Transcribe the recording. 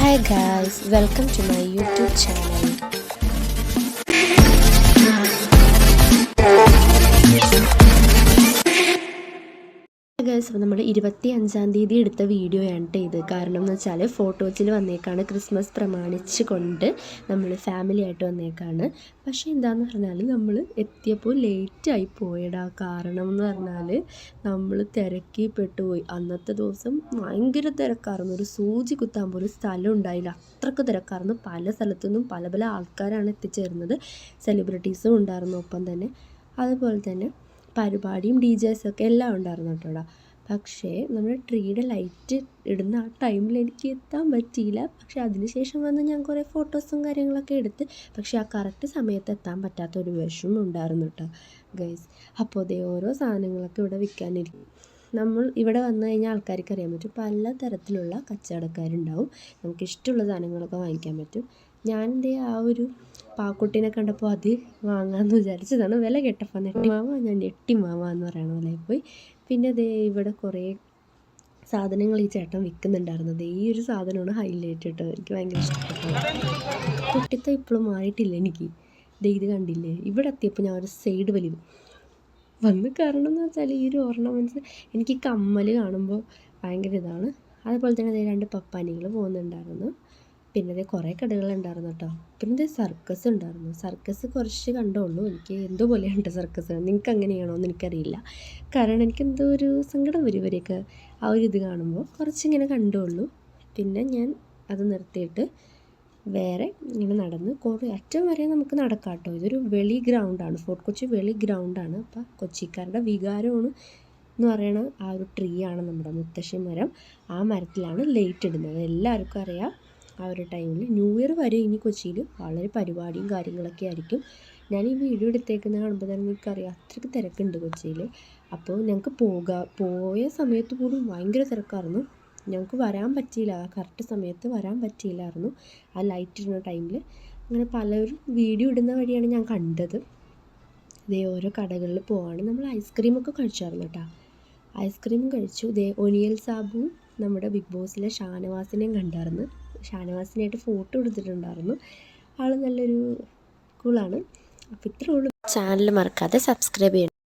Hi guys, welcome to my YouTube channel. Girls അപ്പോൾ നമ്മൾ ഇരുപത്തി അഞ്ചാം തീയതി എടുത്ത വീഡിയോ കേട്ടോ ഇത്. കാരണം എന്ന് വെച്ചാൽ ഫോട്ടോസിൽ വന്നേക്കാണ് ക്രിസ്മസ് പ്രമാണിച്ച് കൊണ്ട് നമ്മൾ ഫാമിലി ആയിട്ട് വന്നേക്കാണ്. പക്ഷേ എന്താണെന്ന് പറഞ്ഞാൽ നമ്മൾ എത്തിയപ്പോൾ ലേറ്റായി പോയടാ. കാരണം എന്ന് പറഞ്ഞാൽ നമ്മൾ തിരക്കി പെട്ടുപോയി അന്നത്തെ ദിവസം ഭയങ്കര തിരക്കായിരുന്നു. ഒരു സൂചി കുത്താൻ പോലും സ്ഥലം ഉണ്ടായില്ല. അത്രയ്ക്ക് തിരക്കായിരുന്നു. പല സ്ഥലത്തു നിന്നും പല പല ആൾക്കാരാണ് എത്തിച്ചേരുന്നത് സെലിബ്രിറ്റീസും ഉണ്ടായിരുന്നു ഒപ്പം തന്നെ. അതുപോലെ തന്നെ പരിപാടിയും ഡി ഒക്കെ എല്ലാം ഉണ്ടായിരുന്നു കേട്ടോടാ പക്ഷേ നമ്മുടെ ട്രീയുടെ ലൈറ്റ് ഇടുന്ന ആ ടൈമിൽ എനിക്ക് എത്താൻ പറ്റിയില്ല. പക്ഷേ അതിനുശേഷം വന്ന് ഞാൻ കുറേ ഫോട്ടോസും കാര്യങ്ങളൊക്കെ എടുത്ത് പക്ഷേ ആ കറക്റ്റ് സമയത്ത് എത്താൻ പറ്റാത്ത ഒരു വിഷമം ഉണ്ടായിരുന്നു കേട്ടോ ഗൈസ് അപ്പോൾ അതേ ഓരോ സാധനങ്ങളൊക്കെ ഇവിടെ വിൽക്കാനിരിക്കും. നമ്മൾ ഇവിടെ വന്നു കഴിഞ്ഞാൽ ആൾക്കാർക്ക് അറിയാൻ പറ്റും പല തരത്തിലുള്ള കച്ചവടക്കാരുണ്ടാവും. നമുക്ക് ഇഷ്ടമുള്ള സാധനങ്ങളൊക്കെ വാങ്ങിക്കാൻ പറ്റും. ഞാൻ എന്റെ ആ ഒരു പാക്കുട്ടീനെ കണ്ടപ്പോൾ അത് വാങ്ങാമെന്ന് വിചാരിച്ചതാണ്. വില കെട്ടപ്പോൾ നെട്ടി മാമ ഞാൻ ഞെട്ടി മാമ എന്ന് പറയണ പോലെ പോയി പിന്നെ ദേ ഇവിടെ കുറേ സാധനങ്ങൾ ഈ ചേട്ടൻ വിൽക്കുന്നുണ്ടായിരുന്നു ദേ ഈ ഒരു സാധനമാണ് ഹൈലൈറ്റ് കേട്ടോ. എനിക്ക് ഭയങ്കര ഇഷ്ടപ്പെട്ടു. കുട്ടിത്തം ഇപ്പോഴും മാറിയിട്ടില്ല എനിക്ക്. ഇത് കണ്ടില്ലേ? ഇവിടെ എത്തിയപ്പോൾ ഞാൻ ഒരു സൈഡ് വലിവ്. വന്ന് കാരണം എന്ന് വെച്ചാൽ ഈ ഒരു ഓർണമെന്റ്സ് എനിക്ക് കമ്മൽ കാണുമ്പോൾ ഭയങ്കര ഇതാണ്. അതുപോലെ തന്നെ രണ്ട് പപ്പാനികൾ പോകുന്നുണ്ടായിരുന്നു. പിന്നെ ദേ കുറേ കടകളുണ്ടായിരുന്നു കേട്ടോ പിന്നെ സർക്കസ് ഉണ്ടായിരുന്നു സർക്കസ് കുറച്ച് കണ്ടുള്ളൂ എനിക്ക് എന്തോ പോലെയുണ്ട് സർക്കസ്? നിങ്ങൾക്ക് അങ്ങനെയാണോ എന്ന് എനിക്കറിയില്ല. കാരണം എനിക്ക് എന്തോ ഒരു സങ്കടം വരും ഇവരെയൊക്കെ ആ ഒരു ഇത് കാണുമ്പോൾ. കുറച്ചിങ്ങനെ കണ്ടുള്ളൂ പിന്നെ ഞാൻ അത് നിർത്തിയിട്ട് വേറെ ഇങ്ങനെ നടന്ന് കുറേ അറ്റം വരെ നമുക്ക് നടക്കാം കേട്ടോ ഇതൊരു വെളി ഗ്രൗണ്ടാണ് ഫോർട്ട് കൊച്ചി വെളി ഗ്രൗണ്ടാണ് അപ്പോൾ കൊച്ചിക്കാരുടെ വികാരമാണ് എന്ന് പറയുന്ന ആ ഒരു ട്രീ ആണ് നമ്മുടെ മുത്തശ്ശി മരം. ആ മരത്തിലാണ് ലൈറ്റ് ഇടുന്നത്. എല്ലാവർക്കും അറിയാം. ആ ഒരു ടൈമിൽ ന്യൂ ഇയർ വരെ ഇനി കൊച്ചിയിൽ വളരെ പരിപാടിയും കാര്യങ്ങളൊക്കെ ആയിരിക്കും. ഞാൻ ഈ വീഡിയോ എടുത്തേക്കുന്ന കാണുമ്പോൾ തന്നെ എനിക്കറിയാം അത്രയ്ക്ക് തിരക്കുണ്ട് കൊച്ചിയിൽ അപ്പോൾ ഞങ്ങൾക്ക് പോകാം പോയ സമയത്ത് പോലും ഭയങ്കര തിരക്കായിരുന്നു. ഞങ്ങൾക്ക് വരാൻ പറ്റിയില്ല കറക്റ്റ് സമയത്ത് വരാൻ പറ്റിയില്ലായിരുന്നു ആ ലൈറ്റ് ഇടുന്ന ടൈമിൽ അങ്ങനെ പലരും വീഡിയോ ഇടുന്ന വഴിയാണ് ഞാൻ കണ്ടത്. ഇതേ ഓരോ കടകളിൽ പോവാണ്. നമ്മൾ ഐസ്ക്രീമൊക്കെ കഴിച്ചായിരുന്നു കേട്ടോ. ഐസ്ക്രീം കഴിച്ചു. ഇതേ ഒനിയൽ സാബുവും നമ്മുടെ ബിഗ് ബോസിലെ ഷാനവാസിനെയും കണ്ടായിരുന്നു. ഷാനവാസിനായിട്ട് ഫോട്ടോ എടുത്തിട്ടുണ്ടായിരുന്നു. ആൾ നല്ലൊരു കൂളാണ്. അപ്പോൾ ഇത്രയേ ഉള്ളൂ. ചാനൽ മറക്കാതെ സബ്സ്ക്രൈബ് ചെയ്യണം.